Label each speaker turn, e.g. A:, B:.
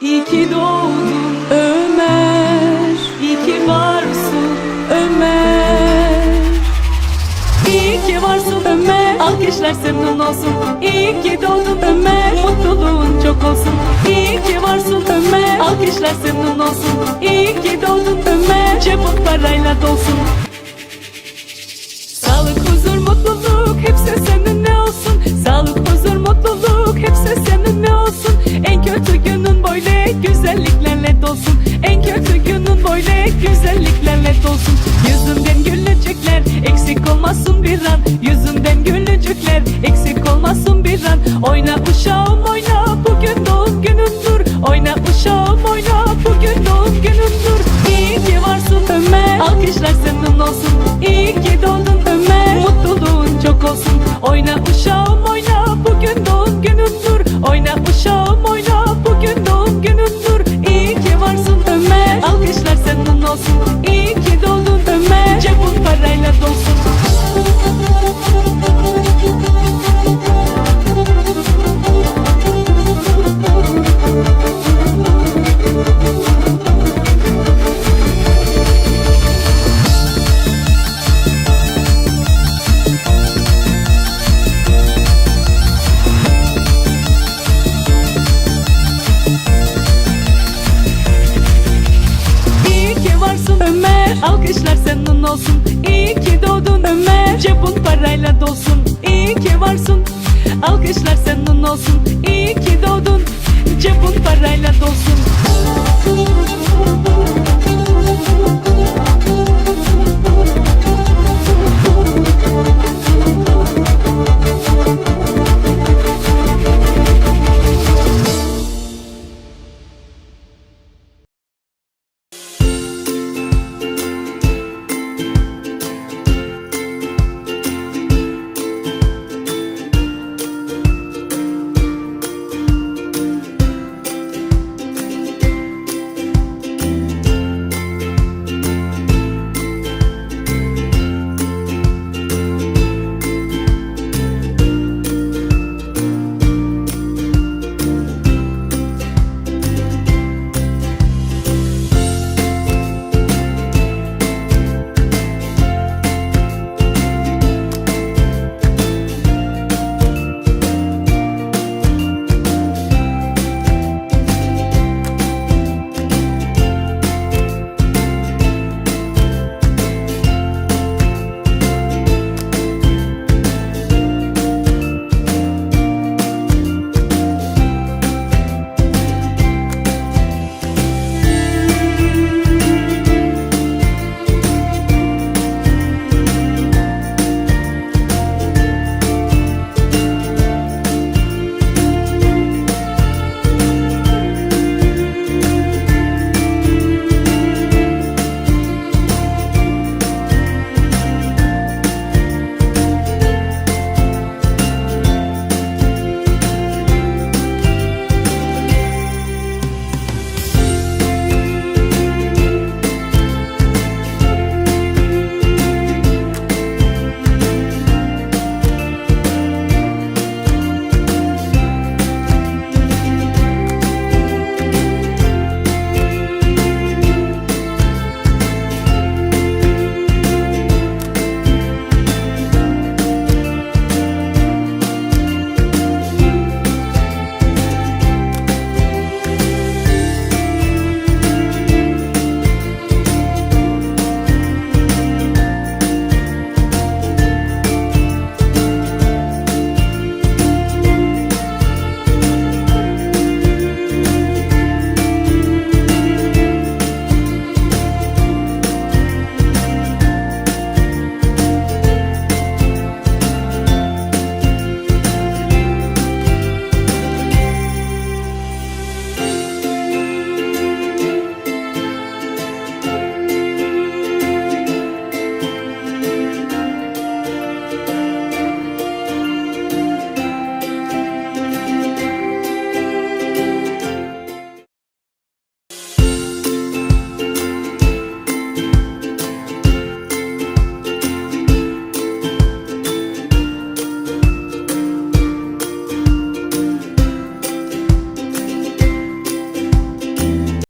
A: İyi ki doğdun Ömer İyi ki varsın Ömer. İyi ki varsın Ömer Alkışlar senin olsun. İyi ki doğdun Ömer Mutluluğun çok olsun. İyi ki varsın Ömer Alkışlar senin olsun. İyi ki doğdun Ömer Cebin parayla dolsun. Sağlık, huzur, mutluluk hepsi seninle olsun. Sağlık, huzur, mutluluk olmasın bir an. Yüzünden gülücükler eksik olmasın bir an. Oyna uşağım oyna bugün doğum günündür Oyna uşağım oyna bugün doğum günündür İyi ki varsın Ömer. Alkışlar senin olsun. İyi ki doğdun Ömer. Mutluluğun çok olsun. Oyna uşağım oyna bugün doğum günündür Oyna uşağım oyna bugün doğum günündür İyi ki varsın Ömer. Alkışlar senin olsun Alkışlar senin olsun. İyi ki doğdun Ömer. Cebun parayla dolsun. İyi ki varsın. Alkışlar senin olsun. İyi ki doğdun. Cebun parayla dolsun.